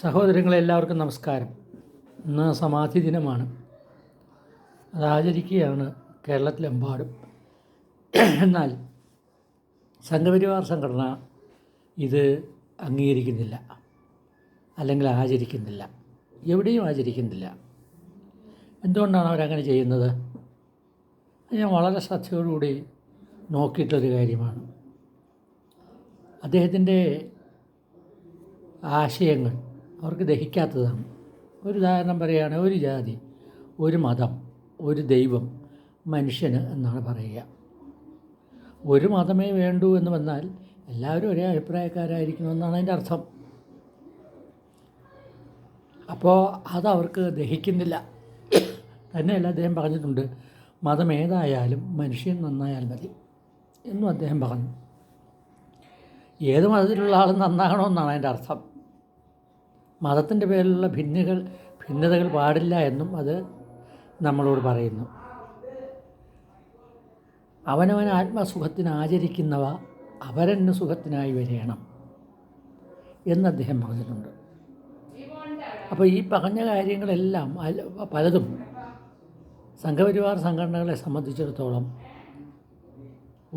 സഹോദരങ്ങളെ എല്ലാവർക്കും നമസ്കാരം. ഇന്ന് സമാധി ദിനമാണ്. അത് ആചരിക്കുകയാണ് കേരളത്തിലെമ്പാടും. എന്നാൽ സംഘപരിവാർ സംഘടന ഇത് അംഗീകരിക്കുന്നില്ല. അല്ലെങ്കിൽ ആചരിക്കുന്നില്ല. എവിടെയും ആചരിക്കുന്നില്ല. എന്തുകൊണ്ടാണ് അവരങ്ങനെ ചെയ്യുന്നത്? ഞാൻ വളരെ ശ്രദ്ധയോടുകൂടി നോക്കിയിട്ടൊരു കാര്യമാണ്. അദ്ദേഹത്തിന്റെ ആശയങ്ങൾ അവർക്ക് ദഹിക്കാത്തതാണ്. ഒരു ഉദാഹരണം പറയുകയാണെങ്കിൽ ഒരു ജാതി ഒരു മതം ഒരു ദൈവം മനുഷ്യന് എന്നാണ് പറയുക. ഒരു മതമേ വേണ്ടൂ എന്ന് വന്നാൽ എല്ലാവരും ഒരേ അഭിപ്രായക്കാരായിരിക്കണമെന്നാണ് അതിന്റെ അർത്ഥം. അപ്പോൾ അതവർക്ക് ദഹിക്കുന്നില്ല. തന്നെയല്ല അദ്ദേഹം പറഞ്ഞിട്ടുണ്ട് മതം ഏതായാലും മനുഷ്യൻ നന്നായാൽ മതി എന്നും അദ്ദേഹം പറഞ്ഞു. ഏത് മതത്തിലുള്ള ആളും നന്നാകണമെന്നാണ് അതിന്റെ അർത്ഥം. മതത്തിന്റെ പേരിലുള്ള ഭിന്നകൾ ഭിന്നതകൾ പാടില്ല എന്നും അത് നമ്മളോട് പറയുന്നു. അവനവൻ ആത്മസുഖത്തിന് ആചരിക്കുന്നവ അവരന് സുഖത്തിനായി വരയണം എന്ന് അദ്ദേഹം പറഞ്ഞിട്ടുണ്ട്. അപ്പോൾ ഈ പറഞ്ഞ കാര്യങ്ങളെല്ലാം പലതും സംഘപരിവാർ സംഘടനകളെ സംബന്ധിച്ചിടത്തോളം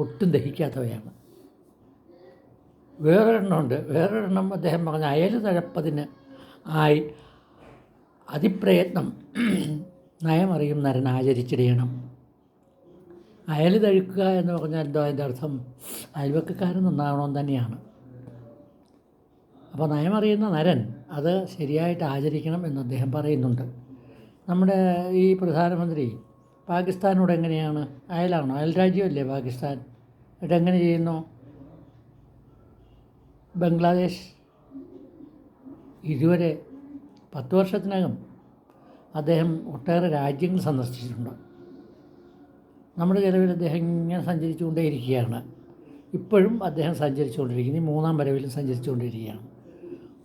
ഒട്ടും ദഹിക്കാത്തവയാണ്. വേറൊരെണ്ണമുണ്ട് വേറൊരെണ്ണം അദ്ദേഹം പറഞ്ഞ അയൽ തഴപ്പതിന് ആയി. അതിപ്രയത്നം നയമറിയും നരൻ ആചരിച്ചിടയണം അയൽ തഴുക്കുക എന്ന് പറഞ്ഞാൽ എന്തോ അതിന്റെ അർത്ഥം? അയൽവക്കക്കാരൻ നന്നാവണമെന്ന് തന്നെയാണ്. അപ്പോൾ നയമറിയുന്ന നരൻ അത് ശരിയായിട്ട് ആചരിക്കണം എന്ന് അദ്ദേഹം പറയുന്നുണ്ട്. നമ്മുടെ ഈ പ്രധാനമന്ത്രി പാകിസ്ഥാനോട് എങ്ങനെയാണ്? അയലാണോ? അയൽ രാജ്യമല്ലേ പാകിസ്ഥാൻ? എന്നിട്ട് എങ്ങനെ ചെയ്യുന്നു? ബംഗ്ലാദേശ് ഇതുവരെ പത്ത് വർഷത്തിനകം അദ്ദേഹം ഒട്ടേറെ രാജ്യങ്ങൾ സന്ദർശിച്ചിട്ടുണ്ട്. നമ്മുടെ ചിലവിൽ അദ്ദേഹം ഇങ്ങനെ സഞ്ചരിച്ചുകൊണ്ടേയിരിക്കുകയാണ്. ഇപ്പോഴും അദ്ദേഹം സഞ്ചരിച്ചുകൊണ്ടിരിക്കുന്നു. ഈ മൂന്നാം വരവിലും സഞ്ചരിച്ചുകൊണ്ടിരിക്കുകയാണ്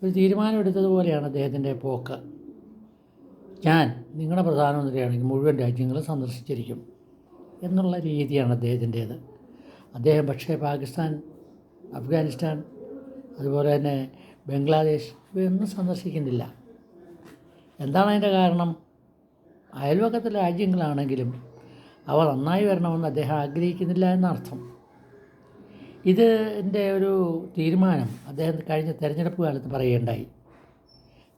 ഒരു തീരുമാനമെടുത്തതുപോലെയാണ് അദ്ദേഹത്തിന്റെ പോക്ക്. ഞാൻ നിങ്ങളുടെ പ്രധാനമന്ത്രിയാണെങ്കിൽ മുഴുവൻ രാജ്യങ്ങളും സന്ദർശിച്ചിരിക്കും എന്നുള്ള രീതിയാണ് അദ്ദേഹത്തിന്റേത്. അദ്ദേഹം പക്ഷേ പാകിസ്ഥാൻ അഫ്ഗാനിസ്ഥാൻ അതുപോലെ തന്നെ ബംഗ്ലാദേശ് ഇവയൊന്നും സന്ദർശിക്കുന്നില്ല. എന്താണ് അതിന്റെ കാരണം? അയൽവക്കത്തിലെ രാജ്യങ്ങളാണെങ്കിലും അവ നന്നായി വരണമെന്ന് അദ്ദേഹം ആഗ്രഹിക്കുന്നില്ല എന്നർത്ഥം. ഇതിന്റെ ഒരു തീരുമാനം. അദ്ദേഹം കഴിഞ്ഞ തെരഞ്ഞെടുപ്പ് കാലത്ത് പറയുകയുണ്ടായി.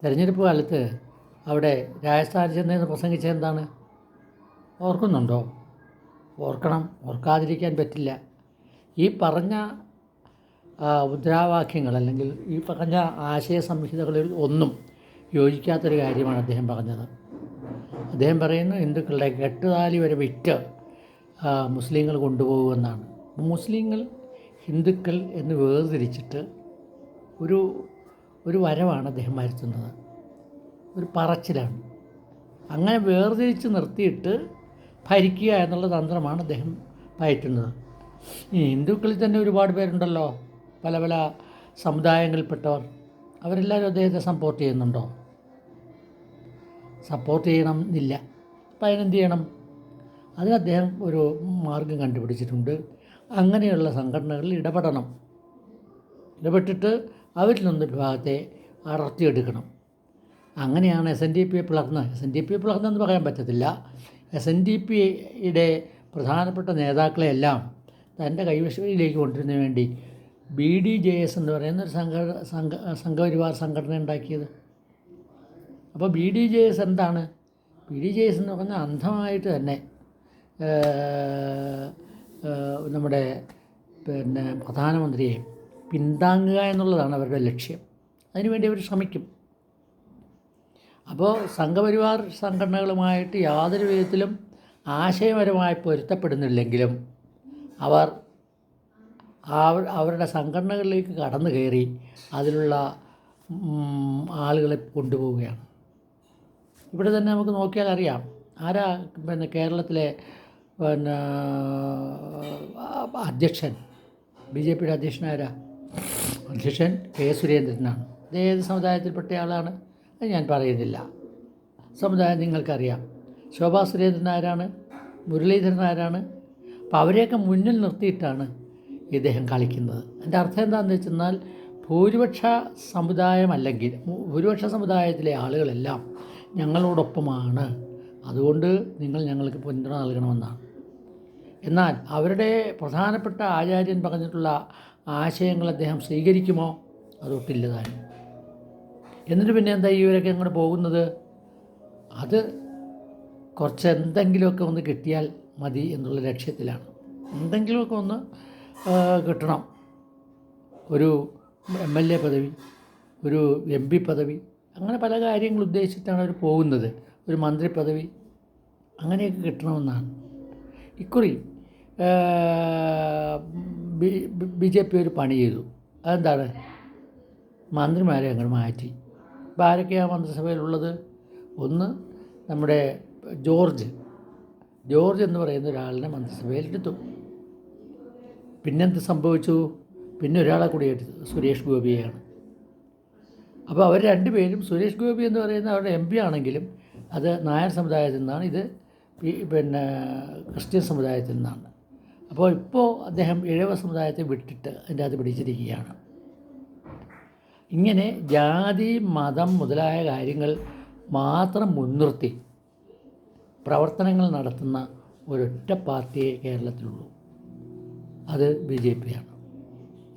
തെരഞ്ഞെടുപ്പ് കാലത്ത് അവിടെ രാജസ്ഥാനിൽ ചെന്നതെന്ന് പ്രസംഗിച്ചത് എന്താണ്? ഓർക്കുന്നുണ്ടോ? ഓർക്കണം. ഓർക്കാതിരിക്കാൻ പറ്റില്ല. ഈ പറഞ്ഞ മുദ്രാവാക്യങ്ങൾ അല്ലെങ്കിൽ ഈ പറഞ്ഞ ആശയ സംഹിതകളിൽ ഒന്നും യോജിക്കാത്തൊരു കാര്യമാണ് അദ്ദേഹം പറഞ്ഞത്. അദ്ദേഹം പറയുന്നു ഹിന്ദുക്കളുടെ കെട്ടുതാലി വരെ വിറ്റ് മുസ്ലിങ്ങൾ കൊണ്ടുപോകുമെന്നാണ്. മുസ്ലിങ്ങൾ ഹിന്ദുക്കൾ എന്ന് വേർതിരിച്ചിട്ട് ഒരു ഒരു വരവാണ് അദ്ദേഹം വരുത്തുന്നത്. ഒരു പറച്ചിലാണ്. അങ്ങനെ വേർതിരിച്ച് നിർത്തിയിട്ട് ഭരിക്കുക എന്നുള്ള തന്ത്രമാണ് അദ്ദേഹം പയറ്റുന്നത്. ഈ ഹിന്ദുക്കളിൽ തന്നെ ഒരുപാട് പേരുണ്ടല്ലോ. പല പല സമുദായങ്ങളിൽപ്പെട്ടവർ അവരെല്ലാവരും അദ്ദേഹത്തെ സപ്പോർട്ട് ചെയ്യുന്നുണ്ടോ? സപ്പോർട്ട് ചെയ്യണം എന്നില്ല അപ്പം അതിനെന്ത് ചെയ്യണം? അതിന് അദ്ദേഹം ഒരു മാർഗം കണ്ടുപിടിച്ചിട്ടുണ്ട്. അങ്ങനെയുള്ള സംഘടനകളിൽ ഇടപെടണം. ഇടപെട്ടിട്ട് അവരിൽ നിന്ന് വിഭാഗത്തെ അടർത്തിയെടുക്കണം. അങ്ങനെയാണ് എസ് എൻ ഡി പി പിളർന്ന്. എസ് എൻ ഡി പി പിളർന്നെന്ന് പറയാൻ പറ്റത്തില്ല. എസ് എൻ ഡി പിയുടെ പ്രധാനപ്പെട്ട നേതാക്കളെയെല്ലാം തന്റെ കൈവശയിലേക്ക് കൊണ്ടുവരുന്നതിന് വേണ്ടി ബി ഡി ജെ എസ് എന്ന് പറയുന്ന ഒരു സംഘ സംഘ സംഘപരിവാർ സംഘടന ഉണ്ടാക്കിയത്. അപ്പോൾ ബി ഡി ജെ എസ് എന്താണ്? ബി ഡി ജെ എസ് എന്ന് പറഞ്ഞാൽ അന്ധമായിട്ട് തന്നെ നമ്മുടെ പിന്നെ പ്രധാനമന്ത്രിയെ പിന്താങ്ങുക എന്നുള്ളതാണ് അവരുടെ ലക്ഷ്യം. അതിനുവേണ്ടി അവർ ശ്രമിക്കും. അപ്പോൾ സംഘപരിവാർ സംഘടനകളുമായിട്ട് യാതൊരു വിധത്തിലും ആശയപരമായി പൊരുത്തപ്പെടുന്നില്ലെങ്കിലും അവർ അവർ- അവരുടെ സംഘടനകളിലേക്ക് കടന്നു കയറി അതിലുള്ള ആളുകളെ കൊണ്ടുപോവുകയാണ്. ഇവിടെ തന്നെ നമുക്ക് നോക്കിയാൽ അറിയാം. ആരാ പിന്നെ കേരളത്തിലെ പിന്നെ അധ്യക്ഷൻ ബി ജെ പിയുടെ അധ്യക്ഷൻ ആരാ? അധ്യക്ഷൻ കെ സുരേന്ദ്രനാണ്. ഇത് ഏത് സമുദായത്തിൽപ്പെട്ട ആളാണ്? അത് ഞാൻ പറയുന്നില്ല. സമുദായം നിങ്ങൾക്കറിയാം. ശോഭാ സുരേന്ദ്രൻ ആരാണ്? മുരളീധരൻ ആരാണ്? അപ്പോൾ അവരെയൊക്കെ മുന്നിൽ നിർത്തിയിട്ടാണ് ഇദ്ദേഹം കളിക്കുന്നത്. എന്റെ അർത്ഥം എന്താണെന്ന് വെച്ചെന്നാൽ ഭൂരിപക്ഷ സമുദായമല്ലെങ്കിൽ ഭൂരിപക്ഷ സമുദായത്തിലെ ആളുകളെല്ലാം ഞങ്ങളോടൊപ്പമാണ്. അതുകൊണ്ട് നിങ്ങൾ ഞങ്ങൾക്ക് പിന്തുണ നൽകണമെന്നാണ്. എന്നാൽ അവരുടെ പ്രധാനപ്പെട്ട ആചാര്യൻ പറഞ്ഞിട്ടുള്ള ആശയങ്ങൾ അദ്ദേഹം സ്വീകരിക്കുമോ? അതൊട്ടില്ല താനും എന്നിട്ട് പിന്നെ എന്താ ഇവരൊക്കെ അങ്ങോട്ട് പോകുന്നത്? അത് കുറച്ച് എന്തെങ്കിലുമൊക്കെ ഒന്ന് കിട്ടിയാൽ മതി എന്നുള്ള ലക്ഷ്യത്തിലാണ്. എന്തെങ്കിലുമൊക്കെ ഒന്ന് കിട്ടണം. ഒരു എം എൽ എ പദവി ഒരു എം പി പദവി അങ്ങനെ പല കാര്യങ്ങൾ ഉദ്ദേശിച്ചിട്ടാണ് അവർ പോകുന്നത്. ഒരു മന്ത്രി പദവി അങ്ങനെയൊക്കെ കിട്ടണമെന്നാണ്. ഇക്കുറി ബി ജെ പി ഒരു പണി ചെയ്തു. അതെന്താണ്? മന്ത്രിമാരെ അങ്ങോട്ട് മാറ്റി. ഇപ്പോൾ ആരൊക്കെയാണ് മന്ത്രിസഭയിലുള്ളത്? ഒന്ന് നമ്മുടെ ജോർജ്. ജോർജ് എന്ന് പറയുന്ന ഒരാളിനെ മന്ത്രിസഭയിൽ എടുത്തു പിന്നെന്ത് സംഭവിച്ചു? പിന്നെ ഒരാളെ കൂടി എടുത്തു സുരേഷ് ഗോപിയെയാണ്. അപ്പോൾ അവർ രണ്ടുപേരും സുരേഷ് ഗോപി എന്ന് പറയുന്ന അവരുടെ എം പി ആണെങ്കിലും അത് നായർ സമുദായത്തിൽ നിന്നാണ് ഇത് പിന്നെ ക്രിസ്ത്യൻ സമുദായത്തിൽ നിന്നാണ്. അപ്പോൾ ഇപ്പോൾ അദ്ദേഹം ഇഴവ സമുദായത്തെ വിട്ടിട്ട് അതിന്റെ അകത്ത് പിടിച്ചിരിക്കുകയാണ്. ഇങ്ങനെ ജാതി മതം മുതലായ കാര്യങ്ങൾ മാത്രം മുൻനിർത്തി പ്രവർത്തനങ്ങൾ നടത്തുന്ന ഒരൊറ്റ പാർട്ടിയെ കേരളത്തിലുള്ളൂ. അത് ബി ജെ പിയാണ്.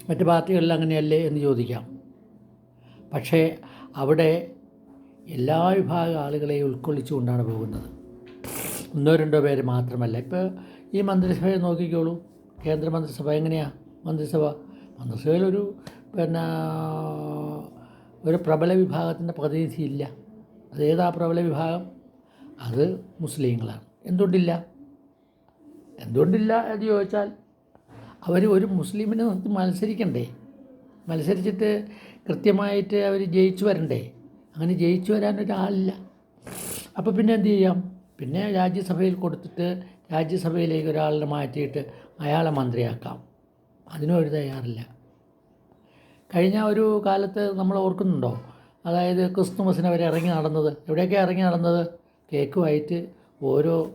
മറ്റ് പാർട്ടികളിൽ അങ്ങനെയല്ലേ എന്ന് ചോദിക്കാം. പക്ഷേ അവിടെ എല്ലാ വിഭാഗ ആളുകളെയും ഉൾക്കൊള്ളിച്ചുകൊണ്ടാണ് പോകുന്നത്. ഒന്നോ രണ്ടോ പേര് മാത്രമല്ല. ഇപ്പോൾ ഈ മന്ത്രിസഭയെ നോക്കിക്കോളൂ. കേന്ദ്രമന്ത്രിസഭ എങ്ങനെയാണ് മന്ത്രിസഭ മന്ത്രിസഭയിലൊരു പിന്നെ ഒരു പ്രബല വിഭാഗത്തിന്റെ പ്രതിനിധി ഇല്ല. അതേതാ പ്രബല വിഭാഗം? അത് മുസ്ലിങ്ങളാണ്. എന്തുകൊണ്ടില്ല? എന്തുകൊണ്ടില്ല എന്ന് ചോദിച്ചാൽ അവർ ഒരു മുസ്ലിമിനെ നിർത്തി മത്സരിക്കണ്ടേ? മത്സരിച്ചിട്ട് കൃത്യമായിട്ട് അവർ ജയിച്ചു വരണ്ടേ? അങ്ങനെ ജയിച്ചു വരാനൊരാളില്ല അപ്പോൾ പിന്നെ എന്ത് ചെയ്യാം? പിന്നെ രാജ്യസഭയിൽ കൊടുത്തിട്ട് രാജ്യസഭയിലേക്ക് ഒരാളെ മാറ്റിയിട്ട് അയാളെ മന്ത്രിയാക്കാം. അതിനും ഒരു തയ്യാറില്ല. കഴിഞ്ഞ ഒരു കാലത്ത് നമ്മൾ ഓർക്കുന്നുണ്ടോ? അതായത് ക്രിസ്തുമസിന് അവർ ഇറങ്ങി നടന്നത്. എവിടെയൊക്കെ ഇറങ്ങി നടന്നത്? കേക്കുമായിട്ട് ഓരോ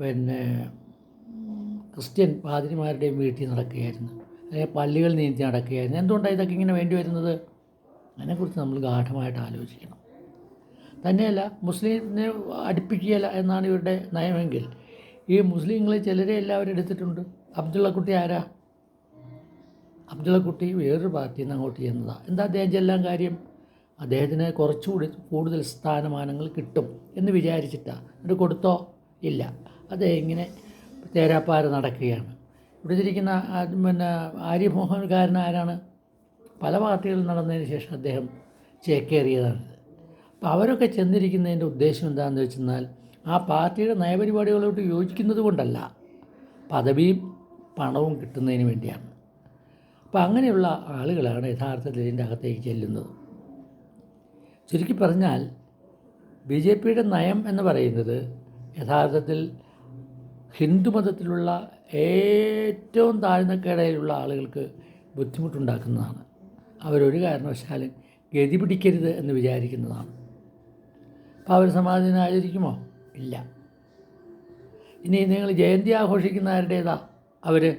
പിന്നെ ക്രിസ്ത്യൻ പാതിരിമാരുടെയും വീട്ടിൽ നടക്കുകയായിരുന്നു. അല്ലെങ്കിൽ പള്ളികൾ നീന്തി നടക്കുകയായിരുന്നു. എന്തുകൊണ്ടാണ് ഇതൊക്കെ ഇങ്ങനെ വേണ്ടി വരുന്നത്? അതിനെക്കുറിച്ച് നമ്മൾ ഗാഠമായിട്ട് ആലോചിക്കണം. തന്നെയല്ല മുസ്ലിമിനെ അടുപ്പിക്കുകയല്ല എന്നാണ് ഇവരുടെ നയമെങ്കിൽ. ഈ മുസ്ലിങ്ങളെ ചിലരെ എല്ലാവരും എടുത്തിട്ടുണ്ട്. അബ്ദുള്ളക്കുട്ടി ആരാ? അബ്ദുള്ളക്കുട്ടി വേറൊരു പാർട്ടിയിൽ നിന്ന് അങ്ങോട്ട് ചെയ്യുന്നതാണ് എന്താ അദ്ദേഹം ചെല്ലാൻ കാര്യം? അദ്ദേഹത്തിന് കുറച്ചുകൂടി കൂടുതൽ സ്ഥാനമാനങ്ങൾ കിട്ടും എന്ന് വിചാരിച്ചിട്ടാണ് എന്നിട്ട് കൊടുത്തോ? ഇല്ല. അദ്ദേഹം ഇങ്ങനെ തേരാപ്പാര നടക്കുകയാണ്. ഇവിടെ ഇരിക്കുന്ന പിന്നെ ആര്യമോഹൻകാരൻ ആരാണ്? പല പാർട്ടികളിൽ നടന്നതിന് ശേഷം അദ്ദേഹം ചേക്കേറിയതാണ്. അപ്പോൾ അവരൊക്കെ ചെന്നിരിക്കുന്നതിന്റെ ഉദ്ദേശം എന്താണെന്ന് വെച്ചെന്നാൽ ആ പാർട്ടിയുടെ നയപരിപാടികളോട് യോജിക്കുന്നത് കൊണ്ടല്ല പദവിയും പണവും കിട്ടുന്നതിന് വേണ്ടിയാണ്. അപ്പോൾ അങ്ങനെയുള്ള ആളുകളാണ് യഥാർത്ഥത്തിൽ ഇതിന്റെ അകത്തേക്ക് ചെല്ലുന്നത്. ചുരുക്കി പറഞ്ഞാൽ ബി ജെ പിയുടെ നയം എന്ന് പറയുന്നത് യഥാർത്ഥത്തിൽ ഹിന്ദുമതത്തിലുള്ള ഏറ്റവും താഴ്ന്ന കിടയിലുള്ള ആളുകൾക്ക് ബുദ്ധിമുട്ടുണ്ടാക്കുന്നതാണ്. അവരൊരു കാരണവശാലും ഗതി പിടിക്കരുത് എന്ന് വിചാരിക്കുന്നതാണ്. അപ്പോൾ അവർ സമാധാനം ആചരിക്കുമോ ഇല്ല. ഇനി നിങ്ങൾ ജയന്തി ആഘോഷിക്കുന്നവരുടേതാ? അവർ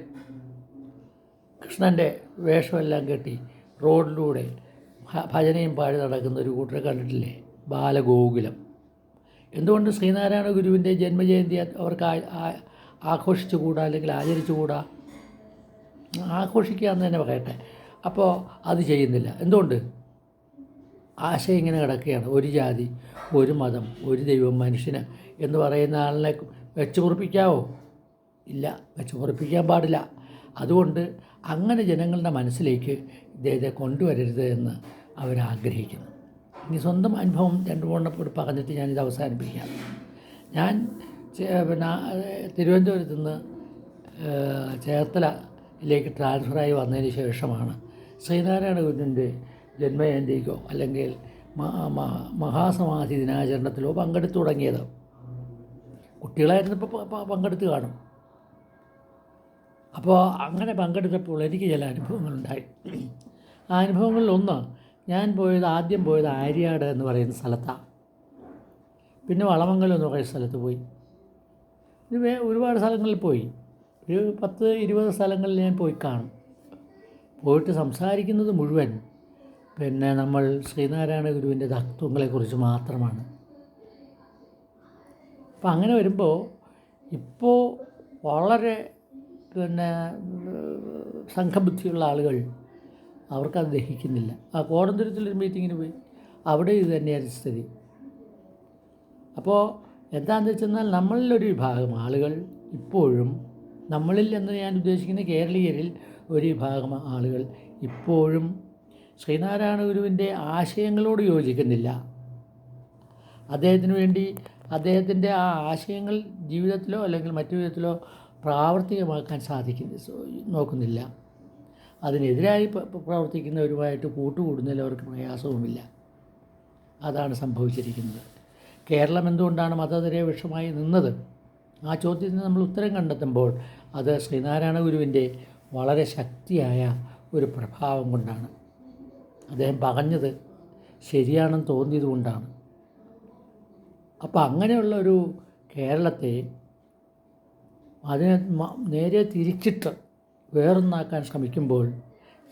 കൃഷ്ണന്റെ വേഷമെല്ലാം കെട്ടി റോഡിലൂടെ ഭജനയും പാടി നടക്കുന്ന ഒരു കൂട്ടരെ കണ്ടിട്ടില്ലേ? ബാലഗോകുലം. എന്തുകൊണ്ട് ശ്രീനാരായണ ഗുരുവിന്റെ ജന്മജയന്തി അവർക്ക് ആഘോഷിച്ചുകൂടാ അല്ലെങ്കിൽ ആചരിച്ചുകൂടാ ആഘോഷിക്കുക എന്ന് തന്നെ പറയട്ടെ. അപ്പോൾ അത് ചെയ്യുന്നില്ല. എന്തുകൊണ്ട്? ആശയം ഇങ്ങനെ കിടക്കുകയാണ്. ഒരു ജാതി ഒരു മതം ഒരു ദൈവം മനുഷ്യന് എന്ന് പറയുന്ന ആളിനെ വെച്ച് പൊറിപ്പിക്കാവോ ഇല്ല. വെച്ച് പാടില്ല. അതുകൊണ്ട് അങ്ങനെ ജനങ്ങളുടെ മനസ്സിലേക്ക് ഇദ്ദേഹത്തെ കൊണ്ടുവരരുത് എന്ന് അവരാഗ്രഹിക്കുന്നു. ഇനി സ്വന്തം അനുഭവം രണ്ട് മൂന്നെണ്ണം പറഞ്ഞിട്ട് ഞാനിത് അവസാനിപ്പിക്കാം. ഞാൻ പിന്നെ തിരുവനന്തപുരത്ത് നിന്ന് ചേർത്തലയിലേക്ക് ട്രാൻസ്ഫറായി വന്നതിന് ശേഷമാണ് ശ്രീനാരായണ ഗുരുവിന്റെ ജന്മജയന്തിക്കോ അല്ലെങ്കിൽ മഹാസമാധി ദിനാചരണത്തിലോ പങ്കെടുത്തു തുടങ്ങിയത്. കുട്ടികളായിരുന്നപ്പോൾ പങ്കെടുത്ത് കാണും. അപ്പോൾ അങ്ങനെ പങ്കെടുത്തപ്പോൾ എനിക്ക് ചില അനുഭവങ്ങളുണ്ടായി. ആ അനുഭവങ്ങളിൽ ഒന്ന് ഞാൻ പോയത് ആദ്യം പോയത് ആര്യാട് എന്ന് പറയുന്ന സ്ഥലത്താണ് പിന്നെ വളമംഗലം എന്ന് പറയുന്ന സ്ഥലത്ത് പോയി. ഇത് ഒരുപാട് സ്ഥലങ്ങളിൽ പോയി. ഒരു പത്ത് ഇരുപത് സ്ഥലങ്ങളിൽ ഞാൻ പോയി കാണും. പോയിട്ട് സംസാരിക്കുന്നത് മുഴുവൻ പിന്നെ നമ്മൾ ശ്രീനാരായണ ഗുരുവിന്റെ തത്വങ്ങളെക്കുറിച്ച് മാത്രമാണ്. അപ്പം അങ്ങനെ വരുമ്പോൾ ഇപ്പോൾ വളരെ പിന്നെ സംഘബുദ്ധിയുള്ള ആളുകൾ അവർക്കത് ദഹിക്കുന്നില്ല. ആ കോടന്തുരത്തിലൊരു മീറ്റിങ്ങിന് പോയി. അവിടെ ഇത് തന്നെയായിരുന്നു സ്ഥിതി. അപ്പോൾ എന്താണെന്ന് വെച്ചെന്നാൽ നമ്മളിലൊരു വിഭാഗം ആളുകൾ ഇപ്പോഴും നമ്മളിൽ എന്ന് ഞാൻ ഉദ്ദേശിക്കുന്ന കേരളീയരിൽ ഒരു വിഭാഗം ആളുകൾ ഇപ്പോഴും ശ്രീനാരായണ ഗുരുവിന്റെ ആശയങ്ങളോട് യോജിക്കുന്നില്ല. അദ്ദേഹത്തിന് വേണ്ടി അദ്ദേഹത്തിന്റെ ആ ആശയങ്ങൾ ജീവിതത്തിലോ അല്ലെങ്കിൽ മറ്റു വിധത്തിലോ പ്രാവർത്തികമാക്കാൻ സാധിക്കുന്നു നോക്കുന്നില്ല. അതിനെതിരായി പ്രവർത്തിക്കുന്നവരുമായിട്ട് കൂട്ടുകൂടുന്നതിൽ അവർക്ക് പ്രയാസവുമില്ല. അതാണ് സംഭവിച്ചിരിക്കുന്നത്. കേരളം എന്തുകൊണ്ടാണ് മതനിരപേക്ഷമായി നിന്നത്? ആ ചോദ്യത്തിന് നമ്മൾ ഉത്തരം കണ്ടെത്തുമ്പോൾ അത് ശ്രീനാരായണ ഗുരുവിന്റെ വളരെ ശക്തിയായ ഒരു പ്രഭാവം കൊണ്ടാണ്. അദ്ദേഹം പറഞ്ഞത് ശരിയാണെന്ന് തോന്നിയത് കൊണ്ടാണ്. അപ്പോൾ അങ്ങനെയുള്ള ഒരു കേരളത്തെ അതിനെ നേരെ തിരിച്ചിട്ട് വേറൊന്നാക്കാൻ ശ്രമിക്കുമ്പോൾ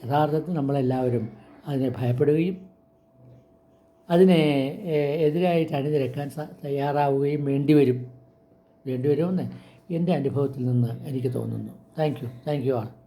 യഥാർത്ഥത്തിൽ നമ്മളെല്ലാവരും അതിനെ ഭയപ്പെടുകയും അതിനെ എതിരായിട്ട് അണിനിരക്കാൻ തയ്യാറാവുകയും വേണ്ടിവരും വേണ്ടിവരുമെന്ന് എന്റെ അനുഭവത്തിൽ നിന്ന് എനിക്ക് തോന്നുന്നു. Thank you. Thank you all.